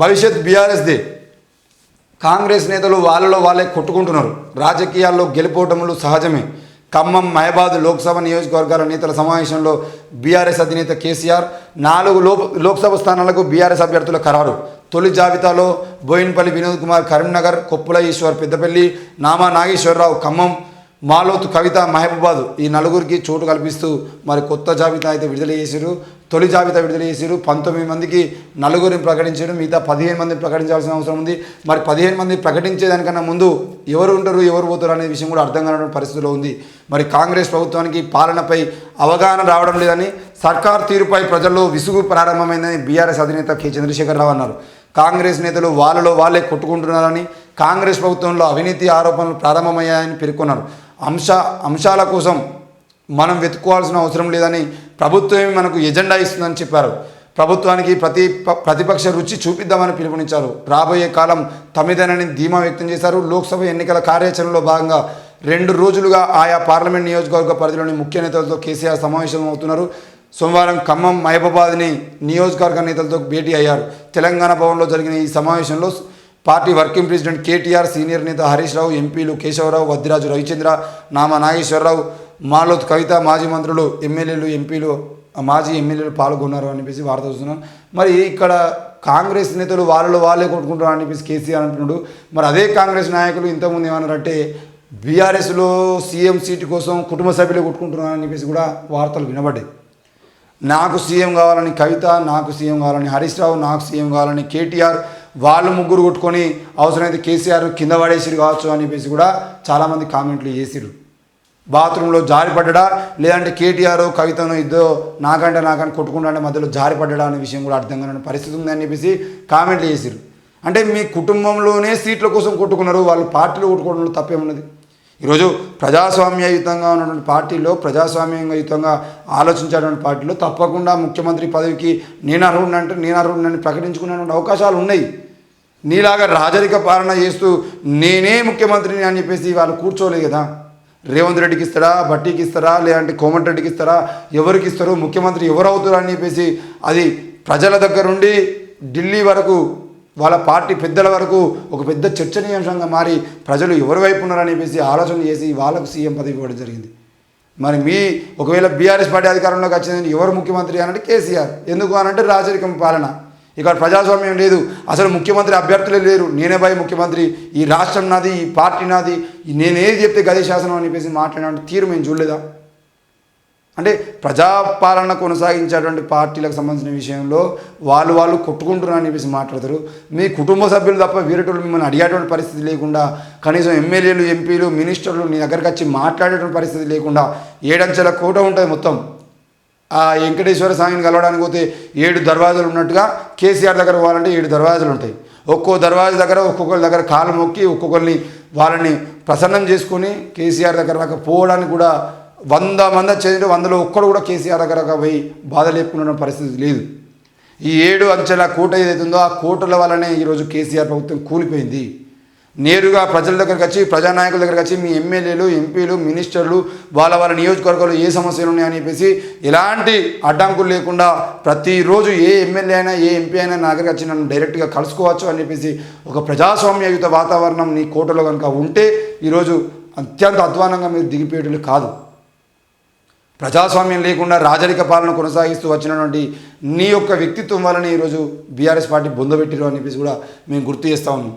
భవిష్యత్ బీఆర్ఎస్ది. కాంగ్రెస్ నేతలు వాళ్ళలో వాళ్ళే కొట్టుకుంటున్నారు. రాజకీయాల్లో గెలుపోవటములు సహజమే. ఖమ్మం మహబాద్ లోక్సభ నియోజకవర్గాల నేతల సమావేశంలో బీఆర్ఎస్ అధినేత కేసీఆర్ నాలుగు లో లోక్సభ స్థానాలకు బీఆర్ఎస్ అభ్యర్థుల ఖరారు. తొలి జాబితాలో బోయిన్పల్లి వినోద్ కుమార్ కరీంనగర్ కొప్పుల ఈశ్వర్ పెద్దపల్లి నామా నాగేశ్వరరావు ఖమ్మం మాలోత్ కవిత మహబూబాద్ ఈ నలుగురికి చోటు కల్పిస్తూ మరి కొత్త జాబితా అయితే విడుదల చేశారు తొలి జాబితా విడుదల చేశారు పంతొమ్మిది మందికి నలుగురిని ప్రకటించారు మిగతా పదిహేను మందిని ప్రకటించాల్సిన అవసరం ఉంది. మరి పదిహేను మంది ప్రకటించేదానికన్నా ముందు ఎవరు ఉంటారు ఎవరు పోతారు అనే విషయం కూడా అర్థం కానటువంటి పరిస్థితిలో ఉంది. మరి కాంగ్రెస్ ప్రభుత్వానికి పాలనపై అవగాహన రావడం లేదని సర్కార్ తీరుపై ప్రజల్లో విసుగు ప్రారంభమైందని బీఆర్ఎస్ అధినేత కె. చంద్రశేఖరరావు అన్నారు. కాంగ్రెస్ నేతలు వాళ్ళలో వాళ్ళే కొట్టుకుంటున్నారని కాంగ్రెస్ ప్రభుత్వంలో అవినీతి ఆరోపణలు ప్రారంభమయ్యాయని పేర్కొన్నారు. అంశ అంశాల కోసం మనం వెతుక్కోవాల్సిన అవసరం లేదని ప్రభుత్వమే మనకు ఎజెండా ఇస్తుందని చెప్పారు. ప్రభుత్వానికి ప్రతి ప్రతిపక్ష రుచి చూపిద్దామని పిలుపునిచ్చారు. రాబోయే కాలం తమిదనని ధీమా వ్యక్తం చేశారు. లోక్సభ ఎన్నికల కార్యాచరణలో భాగంగా రెండు రోజులుగా ఆయా పార్లమెంట్ నియోజకవర్గ పరిధిలోని ముఖ్య నేతలతో కేసీఆర్ సమావేశం అవుతున్నారు. సోమవారం ఖమ్మం మహబూబాద్ని నియోజకవర్గ నేతలతో భేటీ అయ్యారు. తెలంగాణ భవన్లో జరిగిన ఈ సమావేశంలో party working president KTR senior నేత హరీష్ రావు ఎంపీలు కేశవరావు వద్దిరాజు రవిచంద్ర నామా నాగేశ్వరరావు మాలోత్ కవిత మాజీ మంత్రులు ఎమ్మెల్యేలు ఎంపీలు మాజీ ఎమ్మెల్యేలు పాల్గొన్నారు అని చెప్పేసి వార్త చూస్తున్నాం మరి ఇక్కడ కాంగ్రెస్ నేతలు వాళ్ళలో వాళ్ళే కొట్టుకుంటారు అని చెప్పేసి కేసీఆర్ అంటున్నాడు. మరి అదే కాంగ్రెస్ నాయకులు ఇంతకుముందు ఏమన్నారంటే బీఆర్ఎస్లో సీఎం సీటు కోసం కుటుంబ సభ్యులు కొట్టుకుంటున్నారు అని చెప్పేసి కూడా వార్తలు వినబడ్డాయి. నాకు సీఎం కావాలని కవిత నాకు సీఎం కావాలని హరీష్ రావు నాకు సీఎం కావాలని కేటీఆర్ వాళ్ళు ముగ్గురు కొట్టుకొని అవసరమైతే కేసీఆర్ కింద పడేసిరు కావచ్చు అని చెప్పేసి కూడా చాలామంది కామెంట్లు చేసిరు బాత్రూంలో జారిపడ్డా లేదంటే కేటీఆర్ కవితను ఇద్దో నాకంటే నాకంటే కొట్టుకుంటే మధ్యలో జారిపడ్డా అనే విషయం కూడా అర్థం కాని పరిస్థితి ఉందని చెప్పేసి కామెంట్లు చేసిరు అంటే మీ కుటుంబంలోనే సీట్ల కోసం కొట్టుకున్నారు వాళ్ళు పార్టీలు కొట్టుకోవడంలో తప్పేమున్నది? ఈరోజు ప్రజాస్వామ్యయుతంగా ఉన్నటువంటి పార్టీలో ప్రజాస్వామ్యయుతంగా ఆలోచించేటువంటి పార్టీలో తప్పకుండా ముఖ్యమంత్రి పదవికి నేను అర్హుడిని అంటే నేను అర్హుడినని ప్రకటించుకునేటువంటి అవకాశాలు ఉన్నాయి. నీలాగా రాజరిక పాలన చేస్తూ నేనే ముఖ్యమంత్రిని అని చెప్పేసి వాళ్ళు కూర్చోలేదు కదా. రేవంత్ రెడ్డికి ఇస్తారా బట్టీకి ఇస్తారా లేదంటే కోమటిరెడ్డికి ఇస్తారా ఎవరికి ఇస్తారు ముఖ్యమంత్రి ఎవరు అవుతారు అని చెప్పేసి అది ప్రజల దగ్గరుండి ఢిల్లీ వరకు వాళ్ళ పార్టీ పెద్దల వరకు ఒక పెద్ద చర్చనీయాంశంగా మారి ప్రజలు ఎవరి వైపు ఉన్నారని ఆలోచన చేసి వాళ్ళకు సీఎం పదవి ఇవ్వడం జరిగింది. మరి మీ ఒకవేళ బీఆర్ఎస్ పార్టీ అధికారంలోకి వచ్చింది ఎవరు ముఖ్యమంత్రి అనంటే కేసీఆర్. ఎందుకు అనంటే రాజరికం పాలన. ఇక్కడ ప్రజాస్వామ్యం లేదు. అసలు ముఖ్యమంత్రి అభ్యర్థులే లేరు. నేనే భయ ముఖ్యమంత్రి. ఈ రాష్ట్రం నాది ఈ పార్టీ నాది. నేనేది చెప్తే గది శాసనం అని చెప్పేసి మాట్లాడిన తీరు మేము చూడలేదా? అంటే ప్రజాపాలన కొనసాగించేటువంటి పార్టీలకు సంబంధించిన విషయంలో వాళ్ళు వాళ్ళు కొట్టుకుంటున్నారని చెప్పేసి మాట్లాడతారు. మీ కుటుంబ సభ్యులు తప్ప వేరేటోళ్ళు మిమ్మల్ని అడిగేటువంటి పరిస్థితి లేకుండా కనీసం ఎమ్మెల్యేలు ఎంపీలు మినిస్టర్లు నీ దగ్గరికి వచ్చి మాట్లాడేటువంటి పరిస్థితి లేకుండా ఏడంచెల కోట ఉంటుంది మొత్తం. ఆ వెంకటేశ్వర స్వామిని కలవడానికి పోతే ఏడు దర్వాజాలు ఉన్నట్టుగా కేసీఆర్ దగ్గర పోవాలంటే ఏడు దర్వాజాలు ఉంటాయి. ఒక్కో దర్వాజా దగ్గర ఒక్కొక్కరి దగ్గర కాలు మొక్కి ఒక్కొక్కరిని వాళ్ళని ప్రసన్నం చేసుకొని కేసీఆర్ దగ్గర దాకా పోవడానికి కూడా వంద మంది వచ్చేది వందలో ఒక్కడు కూడా కేసీఆర్ దగ్గర పోయి బాధ లేపుకున్న పరిస్థితి లేదు. ఈ ఏడు అంచెల కోట ఏదైతుందో ఆ కోటల వల్లనే ఈరోజు కేసీఆర్ ప్రభుత్వం కూలిపోయింది. నేరుగా ప్రజల దగ్గరకు వచ్చి ప్రజానాయకుల దగ్గరకు వచ్చి మీ ఎమ్మెల్యేలు ఎంపీలు మినిస్టర్లు వాళ్ళ వాళ్ళ నియోజకవర్గాలు ఏ సమస్యలు ఉన్నాయని చెప్పేసి ఎలాంటి అడ్డంకులు లేకుండా ప్రతిరోజు ఏ ఎమ్మెల్యే అయినా ఏ ఎంపీ అయినా నా దగ్గరికి వచ్చి నన్ను డైరెక్ట్గా కలుసుకోవచ్చు అని చెప్పేసి ఒక ప్రజాస్వామ్యయుత వాతావరణం నీ కోటలో కనుక ఉంటే ఈరోజు అత్యంత అధ్వానంగా మీరు దిగిపోయేటట్లు కాదు. ప్రజాస్వామ్యం లేకుండా రాజరిక పాలన కొనసాగిస్తూ వచ్చినటువంటి నీ యొక్క వ్యక్తిత్వం వలన ఈరోజు బీఆర్ఎస్ పార్టీ బొందబెట్టిరు అని చెప్పేసి కూడా మేము గుర్తు చేస్తా ఉన్నాం.